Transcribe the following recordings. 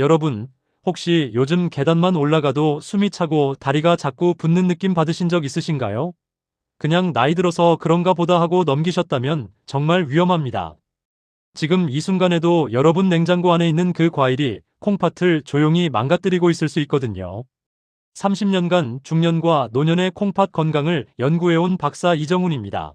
여러분, 혹시 요즘 계단만 올라가도 숨이 차고 다리가 자꾸 붓는 느낌 받으신 적 있으신가요? 그냥 나이 들어서 그런가 보다 하고 넘기셨다면 정말 위험합니다. 지금 이 순간에도 여러분 냉장고 안에 있는 그 과일이 콩팥을 조용히 망가뜨리고 있을 수 있거든요. 30년간 중년과 노년의 콩팥 건강을 연구해온 박사 이정훈입니다.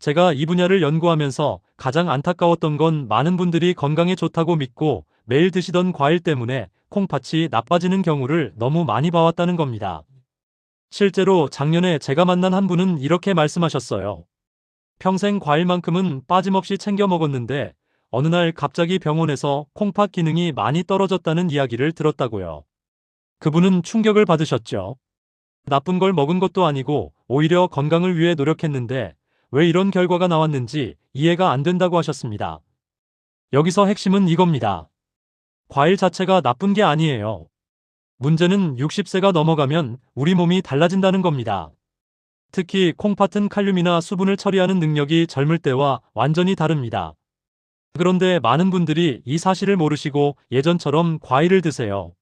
제가 이 분야를 연구하면서 가장 안타까웠던 건 많은 분들이 건강에 좋다고 믿고 매일 드시던 과일 때문에 콩팥이 나빠지는 경우를 너무 많이 봐왔다는 겁니다. 실제로 작년에 제가 만난 한 분은 이렇게 말씀하셨어요. 평생 과일만큼은 빠짐없이 챙겨 먹었는데 어느 날 갑자기 병원에서 콩팥 기능이 많이 떨어졌다는 이야기를 들었다고요. 그분은 충격을 받으셨죠. 나쁜 걸 먹은 것도 아니고 오히려 건강을 위해 노력했는데 왜 이런 결과가 나왔는지 이해가 안 된다고 하셨습니다. 여기서 핵심은 이겁니다. 과일 자체가 나쁜 게 아니에요. 문제는 60세가 넘어가면 우리 몸이 달라진다는 겁니다. 특히 콩팥은 칼륨이나 수분을 처리하는 능력이 젊을 때와 완전히 다릅니다. 그런데 많은 분들이 이 사실을 모르시고 예전처럼 과일을 드세요.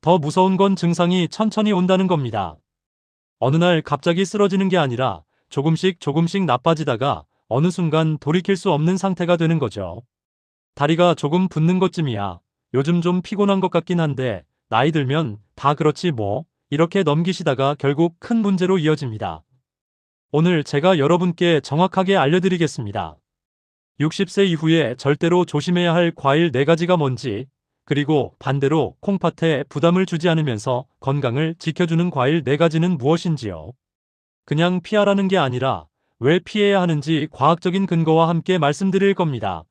더 무서운 건 증상이 천천히 온다는 겁니다. 어느 날 갑자기 쓰러지는 게 아니라 조금씩 조금씩 나빠지다가 어느 순간 돌이킬 수 없는 상태가 되는 거죠. 다리가 조금 붓는 것쯤이야. 요즘 좀 피곤한 것 같긴 한데 나이 들면 다 그렇지 뭐 이렇게 넘기시다가 결국 큰 문제로 이어집니다. 오늘 제가 여러분께 정확하게 알려드리겠습니다. 60세 이후에 절대로 조심해야 할 과일 4가지가 뭔지 그리고 반대로 콩팥에 부담을 주지 않으면서 건강을 지켜주는 과일 4가지는 무엇인지요. 그냥 피하라는 게 아니라 왜 피해야 하는지 과학적인 근거와 함께 말씀드릴 겁니다.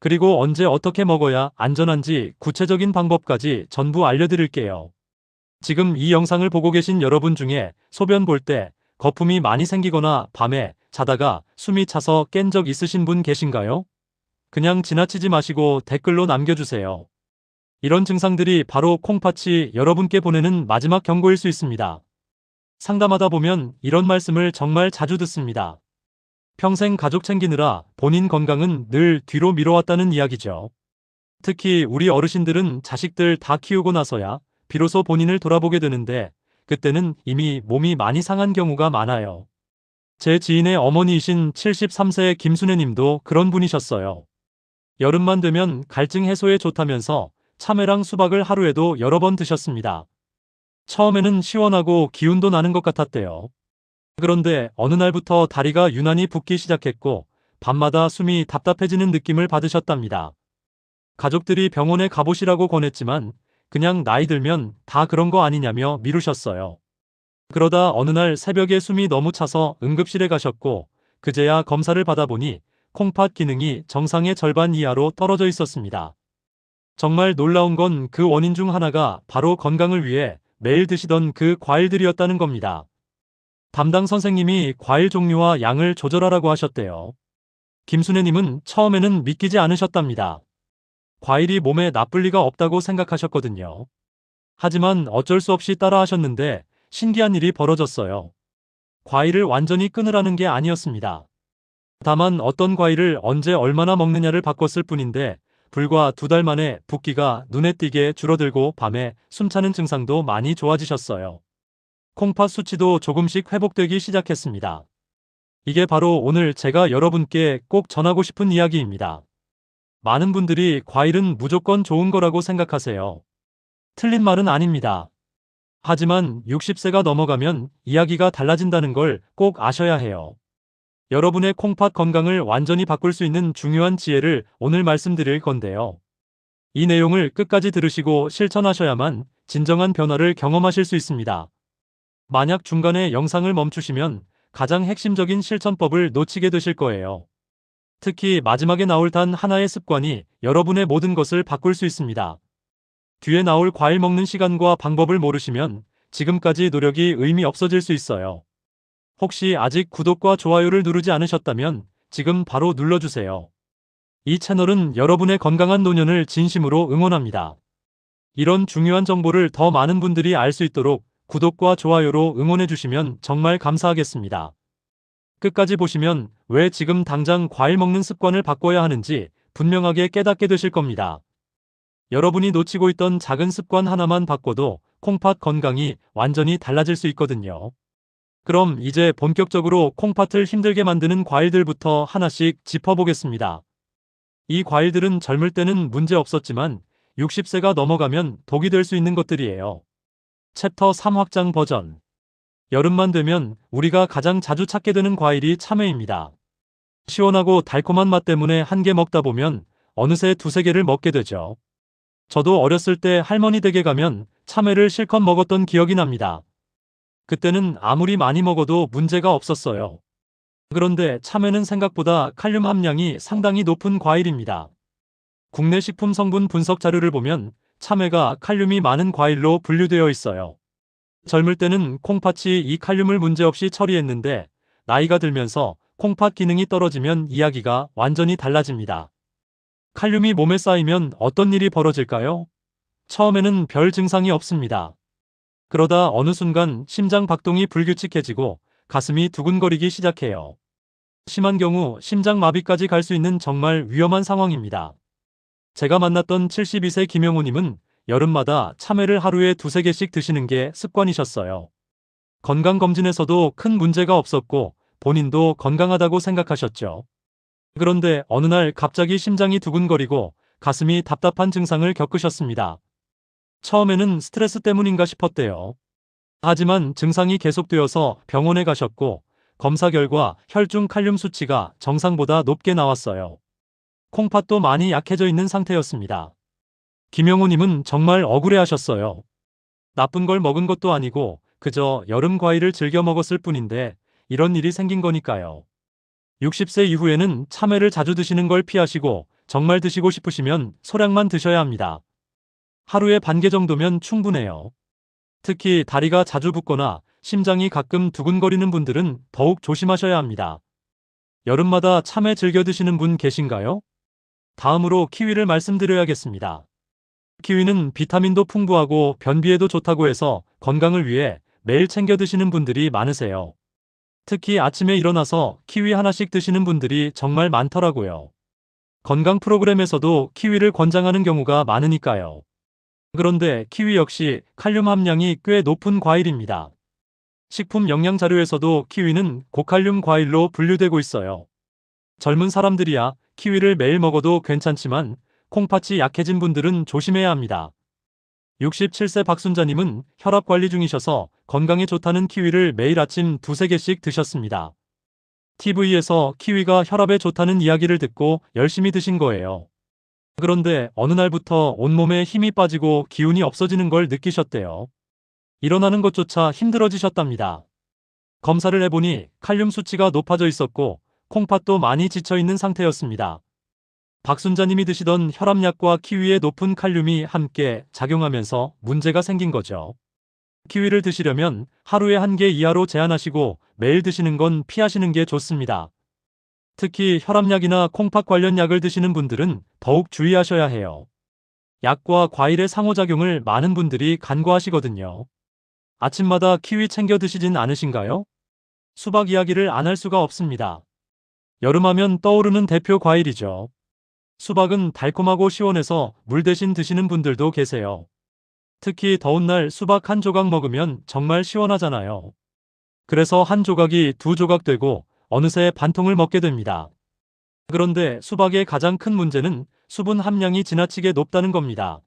그리고 언제 어떻게 먹어야 안전한지 구체적인 방법까지 전부 알려드릴게요. 지금 이 영상을 보고 계신 여러분 중에 소변 볼 때 거품이 많이 생기거나 밤에 자다가 숨이 차서 깬 적 있으신 분 계신가요? 그냥 지나치지 마시고 댓글로 남겨주세요. 이런 증상들이 바로 콩팥이 여러분께 보내는 마지막 경고일 수 있습니다. 상담하다 보면 이런 말씀을 정말 자주 듣습니다. 평생 가족 챙기느라 본인 건강은 늘 뒤로 미뤄왔다는 이야기죠. 특히 우리 어르신들은 자식들 다 키우고 나서야 비로소 본인을 돌아보게 되는데 그때는 이미 몸이 많이 상한 경우가 많아요. 제 지인의 어머니이신 73세의 김순애 님도 그런 분이셨어요. 여름만 되면 갈증 해소에 좋다면서 참외랑 수박을 하루에도 여러 번 드셨습니다. 처음에는 시원하고 기운도 나는 것 같았대요. 그런데 어느 날부터 다리가 유난히 붓기 시작했고 밤마다 숨이 답답해지는 느낌을 받으셨답니다. 가족들이 병원에 가보시라고 권했지만 그냥 나이 들면 다 그런 거 아니냐며 미루셨어요. 그러다 어느 날 새벽에 숨이 너무 차서 응급실에 가셨고 그제야 검사를 받아보니 콩팥 기능이 정상의 절반 이하로 떨어져 있었습니다. 정말 놀라운 건 그 원인 중 하나가 바로 건강을 위해 매일 드시던 그 과일들이었다는 겁니다. 담당 선생님이 과일 종류와 양을 조절하라고 하셨대요. 김순애님은 처음에는 믿기지 않으셨답니다. 과일이 몸에 나쁠 리가 없다고 생각하셨거든요. 하지만 어쩔 수 없이 따라 하셨는데 신기한 일이 벌어졌어요. 과일을 완전히 끊으라는 게 아니었습니다. 다만 어떤 과일을 언제 얼마나 먹느냐를 바꿨을 뿐인데 불과 두 달 만에 붓기가 눈에 띄게 줄어들고 밤에 숨차는 증상도 많이 좋아지셨어요. 콩팥 수치도 조금씩 회복되기 시작했습니다. 이게 바로 오늘 제가 여러분께 꼭 전하고 싶은 이야기입니다. 많은 분들이 과일은 무조건 좋은 거라고 생각하세요. 틀린 말은 아닙니다. 하지만 60세가 넘어가면 이야기가 달라진다는 걸 꼭 아셔야 해요. 여러분의 콩팥 건강을 완전히 바꿀 수 있는 중요한 지혜를 오늘 말씀드릴 건데요. 이 내용을 끝까지 들으시고 실천하셔야만 진정한 변화를 경험하실 수 있습니다. 만약 중간에 영상을 멈추시면 가장 핵심적인 실천법을 놓치게 되실 거예요. 특히 마지막에 나올 단 하나의 습관이 여러분의 모든 것을 바꿀 수 있습니다. 뒤에 나올 과일 먹는 시간과 방법을 모르시면 지금까지 노력이 의미 없어질 수 있어요. 혹시 아직 구독과 좋아요를 누르지 않으셨다면 지금 바로 눌러주세요. 이 채널은 여러분의 건강한 노년을 진심으로 응원합니다. 이런 중요한 정보를 더 많은 분들이 알 수 있도록 구독과 좋아요로 응원해주시면 정말 감사하겠습니다. 끝까지 보시면 왜 지금 당장 과일 먹는 습관을 바꿔야 하는지 분명하게 깨닫게 되실 겁니다. 여러분이 놓치고 있던 작은 습관 하나만 바꿔도 콩팥 건강이 완전히 달라질 수 있거든요. 그럼 이제 본격적으로 콩팥을 힘들게 만드는 과일들부터 하나씩 짚어보겠습니다. 이 과일들은 젊을 때는 문제 없었지만 60세가 넘어가면 독이 될 수 있는 것들이에요. 챕터 3 확장 버전 여름만 되면 우리가 가장 자주 찾게 되는 과일이 참외입니다. 시원하고 달콤한 맛 때문에 한 개 먹다 보면 어느새 두세 개를 먹게 되죠. 저도 어렸을 때 할머니 댁에 가면 참외를 실컷 먹었던 기억이 납니다. 그때는 아무리 많이 먹어도 문제가 없었어요. 그런데 참외는 생각보다 칼륨 함량이 상당히 높은 과일입니다. 국내 식품 성분 분석 자료를 보면 참외가 칼륨이 많은 과일로 분류되어 있어요. 젊을 때는 콩팥이 이 칼륨을 문제없이 처리했는데 나이가 들면서 콩팥 기능이 떨어지면 이야기가 완전히 달라집니다. 칼륨이 몸에 쌓이면 어떤 일이 벌어질까요? 처음에는 별 증상이 없습니다. 그러다 어느 순간 심장 박동이 불규칙해지고 가슴이 두근거리기 시작해요. 심한 경우 심장마비까지 갈 수 있는 정말 위험한 상황입니다. 제가 만났던 72세 김영우님은 여름마다 참외를 하루에 두세 개씩 드시는 게 습관이셨어요. 건강검진에서도 큰 문제가 없었고 본인도 건강하다고 생각하셨죠. 그런데 어느 날 갑자기 심장이 두근거리고 가슴이 답답한 증상을 겪으셨습니다. 처음에는 스트레스 때문인가 싶었대요. 하지만 증상이 계속되어서 병원에 가셨고 검사 결과 혈중 칼륨 수치가 정상보다 높게 나왔어요. 콩팥도 많이 약해져 있는 상태였습니다. 김영호님은 정말 억울해 하셨어요. 나쁜 걸 먹은 것도 아니고 그저 여름 과일을 즐겨 먹었을 뿐인데 이런 일이 생긴 거니까요. 60세 이후에는 참외를 자주 드시는 걸 피하시고 정말 드시고 싶으시면 소량만 드셔야 합니다. 하루에 반 개 정도면 충분해요. 특히 다리가 자주 붓거나 심장이 가끔 두근거리는 분들은 더욱 조심하셔야 합니다. 여름마다 참외 즐겨 드시는 분 계신가요? 다음으로 키위를 말씀드려야겠습니다. 키위는 비타민도 풍부하고 변비에도 좋다고 해서 건강을 위해 매일 챙겨 드시는 분들이 많으세요. 특히 아침에 일어나서 키위 하나씩 드시는 분들이 정말 많더라고요. 건강 프로그램에서도 키위를 권장하는 경우가 많으니까요. 그런데 키위 역시 칼륨 함량이 꽤 높은 과일입니다. 식품 영양 자료에서도 키위는 고칼륨 과일로 분류되고 있어요. 젊은 사람들이야 키위를 매일 먹어도 괜찮지만 콩팥이 약해진 분들은 조심해야 합니다. 67세 박순자님은 혈압 관리 중이셔서 건강에 좋다는 키위를 매일 아침 두세 개씩 드셨습니다. TV에서 키위가 혈압에 좋다는 이야기를 듣고 열심히 드신 거예요. 그런데 어느 날부터 온몸에 힘이 빠지고 기운이 없어지는 걸 느끼셨대요. 일어나는 것조차 힘들어지셨답니다. 검사를 해보니 칼륨 수치가 높아져 있었고 콩팥도 많이 지쳐 있는 상태였습니다. 박순자님이 드시던 혈압약과 키위의 높은 칼륨이 함께 작용하면서 문제가 생긴 거죠. 키위를 드시려면 하루에 한 개 이하로 제한하시고 매일 드시는 건 피하시는 게 좋습니다. 특히 혈압약이나 콩팥 관련 약을 드시는 분들은 더욱 주의하셔야 해요. 약과 과일의 상호작용을 많은 분들이 간과하시거든요. 아침마다 키위 챙겨 드시진 않으신가요? 수박 이야기를 안 할 수가 없습니다. 여름하면 떠오르는 대표 과일이죠. 수박은 달콤하고 시원해서 물 대신 드시는 분들도 계세요. 특히 더운 날 수박 한 조각 먹으면 정말 시원하잖아요. 그래서 한 조각이 두 조각 되고 어느새 반통을 먹게 됩니다. 그런데 수박의 가장 큰 문제는 수분 함량이 지나치게 높다는 겁니다.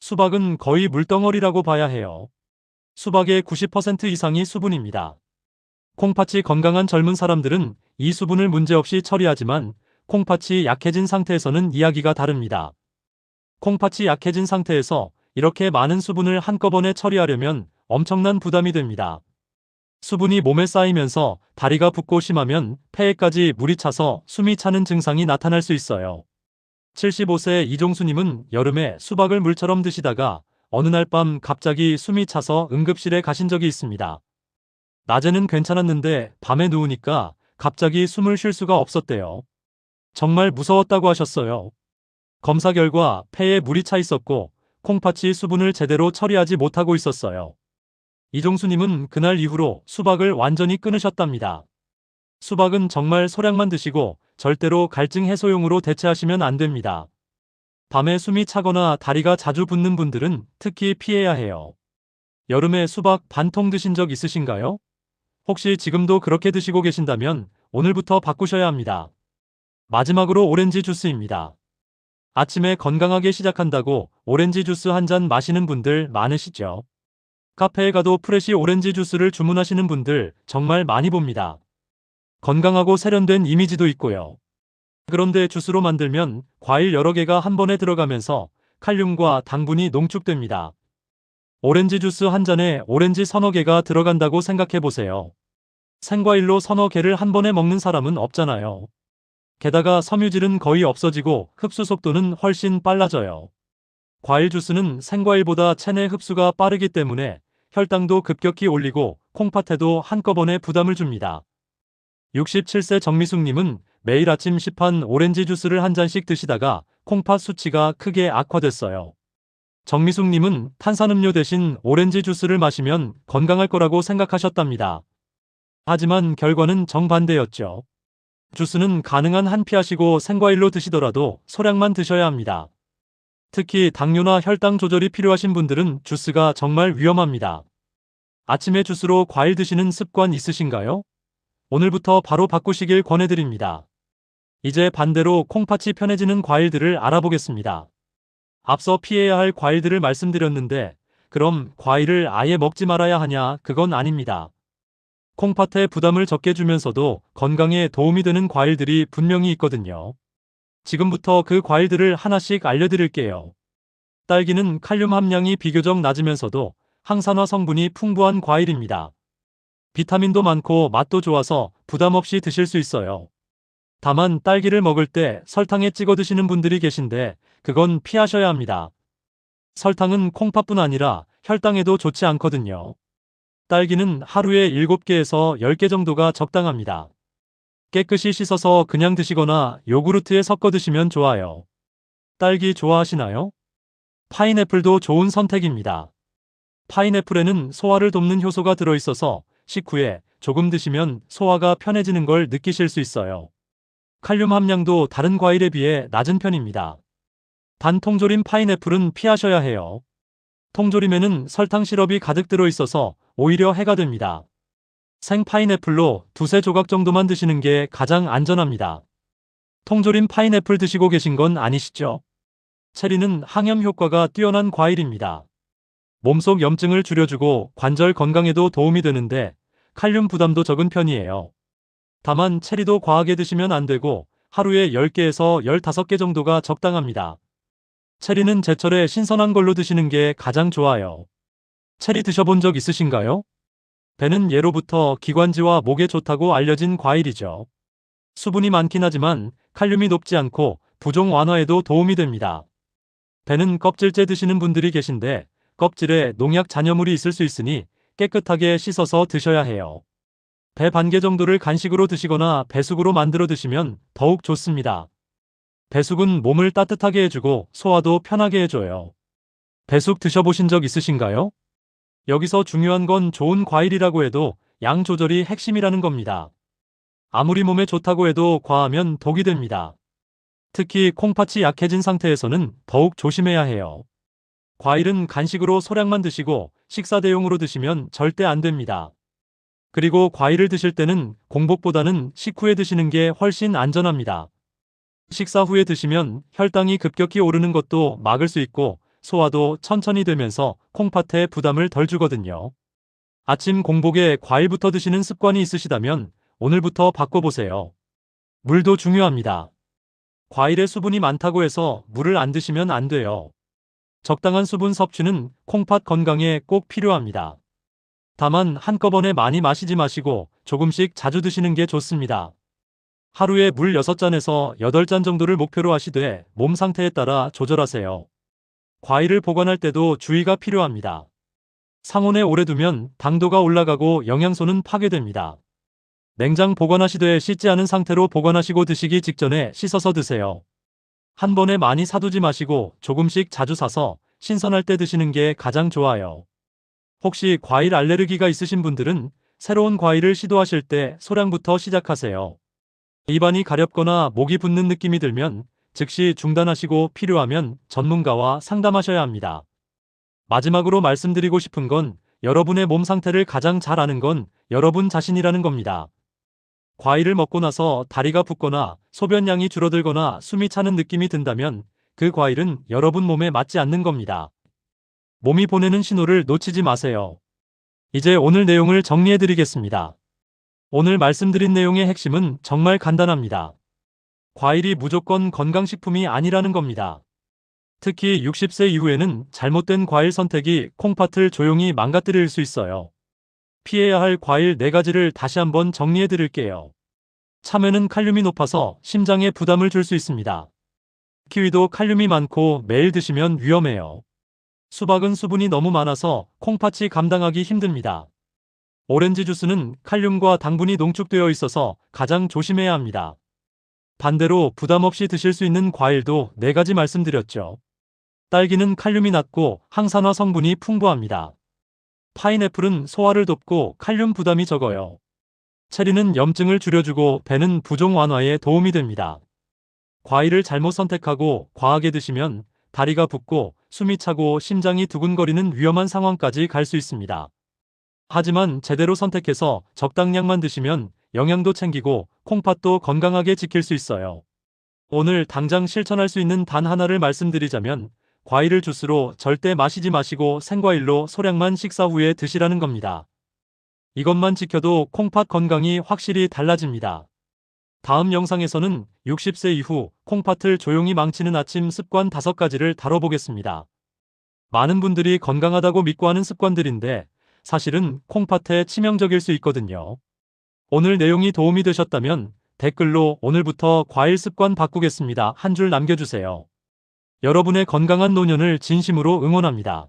수박은 거의 물덩어리라고 봐야 해요. 수박의 90% 이상이 수분입니다. 콩팥이 건강한 젊은 사람들은 이 수분을 문제없이 처리하지만 콩팥이 약해진 상태에서는 이야기가 다릅니다. 콩팥이 약해진 상태에서 이렇게 많은 수분을 한꺼번에 처리하려면 엄청난 부담이 됩니다. 수분이 몸에 쌓이면서 다리가 붓고 심하면 폐에까지 물이 차서 숨이 차는 증상이 나타날 수 있어요. 75세 이종수님은 여름에 수박을 물처럼 드시다가 어느 날 밤 갑자기 숨이 차서 응급실에 가신 적이 있습니다. 낮에는 괜찮았는데 밤에 누우니까 갑자기 숨을 쉴 수가 없었대요. 정말 무서웠다고 하셨어요. 검사 결과 폐에 물이 차 있었고 콩팥이 수분을 제대로 처리하지 못하고 있었어요. 이종수님은 그날 이후로 수박을 완전히 끊으셨답니다. 수박은 정말 소량만 드시고 절대로 갈증 해소용으로 대체하시면 안 됩니다. 밤에 숨이 차거나 다리가 자주 붓는 분들은 특히 피해야 해요. 여름에 수박 반통 드신 적 있으신가요? 혹시 지금도 그렇게 드시고 계신다면 오늘부터 바꾸셔야 합니다. 마지막으로 오렌지 주스입니다. 아침에 건강하게 시작한다고 오렌지 주스 한 잔 마시는 분들 많으시죠? 카페에 가도 프레시 오렌지 주스를 주문하시는 분들 정말 많이 봅니다. 건강하고 세련된 이미지도 있고요. 그런데 주스로 만들면 과일 여러 개가 한 번에 들어가면서 칼륨과 당분이 농축됩니다. 오렌지 주스 한 잔에 오렌지 서너 개가 들어간다고 생각해 보세요. 생과일로 서너 개를 한 번에 먹는 사람은 없잖아요. 게다가 섬유질은 거의 없어지고 흡수 속도는 훨씬 빨라져요. 과일 주스는 생과일보다 체내 흡수가 빠르기 때문에 혈당도 급격히 올리고 콩팥에도 한꺼번에 부담을 줍니다. 67세 정미숙님은 매일 아침 시판 오렌지 주스를 한 잔씩 드시다가 콩팥 수치가 크게 악화됐어요. 정미숙님은 탄산음료 대신 오렌지 주스를 마시면 건강할 거라고 생각하셨답니다. 하지만 결과는 정반대였죠. 주스는 가능한 한 피하시고 생과일로 드시더라도 소량만 드셔야 합니다. 특히 당뇨나 혈당 조절이 필요하신 분들은 주스가 정말 위험합니다. 아침에 주스로 과일 드시는 습관 있으신가요? 오늘부터 바로 바꾸시길 권해드립니다. 이제 반대로 콩팥이 편해지는 과일들을 알아보겠습니다. 앞서 피해야 할 과일들을 말씀드렸는데 그럼 과일을 아예 먹지 말아야 하냐 그건 아닙니다. 콩팥에 부담을 적게 주면서도 건강에 도움이 되는 과일들이 분명히 있거든요. 지금부터 그 과일들을 하나씩 알려드릴게요. 딸기는 칼륨 함량이 비교적 낮으면서도 항산화 성분이 풍부한 과일입니다. 비타민도 많고 맛도 좋아서 부담 없이 드실 수 있어요. 다만 딸기를 먹을 때 설탕에 찍어 드시는 분들이 계신데 그건 피하셔야 합니다. 설탕은 콩팥뿐 아니라 혈당에도 좋지 않거든요. 딸기는 하루에 7개에서 10개 정도가 적당합니다. 깨끗이 씻어서 그냥 드시거나 요구르트에 섞어 드시면 좋아요. 딸기 좋아하시나요? 파인애플도 좋은 선택입니다. 파인애플에는 소화를 돕는 효소가 들어있어서 식후에 조금 드시면 소화가 편해지는 걸 느끼실 수 있어요. 칼륨 함량도 다른 과일에 비해 낮은 편입니다. 단 통조림 파인애플은 피하셔야 해요. 통조림에는 설탕 시럽이 가득 들어있어서 오히려 해가 됩니다. 생 파인애플로 두세 조각 정도만 드시는 게 가장 안전합니다. 통조림 파인애플 드시고 계신 건 아니시죠? 체리는 항염 효과가 뛰어난 과일입니다. 몸속 염증을 줄여주고 관절 건강에도 도움이 되는데 칼륨 부담도 적은 편이에요. 다만 체리도 과하게 드시면 안 되고 하루에 10개에서 15개 정도가 적당합니다. 체리는 제철에 신선한 걸로 드시는 게 가장 좋아요. 체리 드셔본 적 있으신가요? 배는 예로부터 기관지와 목에 좋다고 알려진 과일이죠. 수분이 많긴 하지만 칼륨이 높지 않고 부종 완화에도 도움이 됩니다. 배는 껍질째 드시는 분들이 계신데 껍질에 농약 잔여물이 있을 수 있으니 깨끗하게 씻어서 드셔야 해요. 배 반 개 정도를 간식으로 드시거나 배숙으로 만들어 드시면 더욱 좋습니다. 배숙은 몸을 따뜻하게 해주고 소화도 편하게 해줘요. 배숙 드셔보신 적 있으신가요? 여기서 중요한 건 좋은 과일이라고 해도 양 조절이 핵심이라는 겁니다. 아무리 몸에 좋다고 해도 과하면 독이 됩니다. 특히 콩팥이 약해진 상태에서는 더욱 조심해야 해요. 과일은 간식으로 소량만 드시고 식사 대용으로 드시면 절대 안 됩니다. 그리고 과일을 드실 때는 공복보다는 식후에 드시는 게 훨씬 안전합니다. 식사 후에 드시면 혈당이 급격히 오르는 것도 막을 수 있고 소화도 천천히 되면서 콩팥에 부담을 덜 주거든요. 아침 공복에 과일부터 드시는 습관이 있으시다면 오늘부터 바꿔보세요. 물도 중요합니다. 과일에 수분이 많다고 해서 물을 안 드시면 안 돼요. 적당한 수분 섭취는 콩팥 건강에 꼭 필요합니다. 다만 한꺼번에 많이 마시지 마시고 조금씩 자주 드시는 게 좋습니다. 하루에 물 6잔에서 8잔 정도를 목표로 하시되 몸 상태에 따라 조절하세요. 과일을 보관할 때도 주의가 필요합니다. 상온에 오래 두면 당도가 올라가고 영양소는 파괴됩니다. 냉장 보관하시되 씻지 않은 상태로 보관하시고 드시기 직전에 씻어서 드세요. 한 번에 많이 사두지 마시고 조금씩 자주 사서 신선할 때 드시는 게 가장 좋아요. 혹시 과일 알레르기가 있으신 분들은 새로운 과일을 시도하실 때 소량부터 시작하세요. 입안이 가렵거나 목이 붓는 느낌이 들면 즉시 중단하시고 필요하면 전문가와 상담하셔야 합니다. 마지막으로 말씀드리고 싶은 건 여러분의 몸 상태를 가장 잘 아는 건 여러분 자신이라는 겁니다. 과일을 먹고 나서 다리가 붓거나 소변량이 줄어들거나 숨이 차는 느낌이 든다면 그 과일은 여러분 몸에 맞지 않는 겁니다. 몸이 보내는 신호를 놓치지 마세요. 이제 오늘 내용을 정리해 드리겠습니다. 오늘 말씀드린 내용의 핵심은 정말 간단합니다. 과일이 무조건 건강식품이 아니라는 겁니다. 특히 60세 이후에는 잘못된 과일 선택이 콩팥을 조용히 망가뜨릴 수 있어요. 피해야 할 과일 4가지를 다시 한번 정리해 드릴게요. 참외는 칼륨이 높아서 심장에 부담을 줄 수 있습니다. 키위도 칼륨이 많고 매일 드시면 위험해요. 수박은 수분이 너무 많아서 콩팥이 감당하기 힘듭니다. 오렌지 주스는 칼륨과 당분이 농축되어 있어서 가장 조심해야 합니다. 반대로 부담 없이 드실 수 있는 과일도 4가지 말씀드렸죠. 딸기는 칼륨이 낮고 항산화 성분이 풍부합니다. 파인애플은 소화를 돕고 칼륨 부담이 적어요. 체리는 염증을 줄여주고 배는 부종 완화에 도움이 됩니다. 과일을 잘못 선택하고 과하게 드시면 다리가 붓고 숨이 차고 심장이 두근거리는 위험한 상황까지 갈 수 있습니다. 하지만 제대로 선택해서 적당량만 드시면 영양도 챙기고 콩팥도 건강하게 지킬 수 있어요. 오늘 당장 실천할 수 있는 단 하나를 말씀드리자면 과일을 주스로 절대 마시지 마시고 생과일로 소량만 식사 후에 드시라는 겁니다. 이것만 지켜도 콩팥 건강이 확실히 달라집니다. 다음 영상에서는 60세 이후 콩팥을 조용히 망치는 아침 습관 5가지를 다뤄보겠습니다. 많은 분들이 건강하다고 믿고 하는 습관들인데 사실은 콩팥에 치명적일 수 있거든요. 오늘 내용이 도움이 되셨다면 댓글로 오늘부터 과일 습관 바꾸겠습니다. 한 줄 남겨주세요. 여러분의 건강한 노년을 진심으로 응원합니다.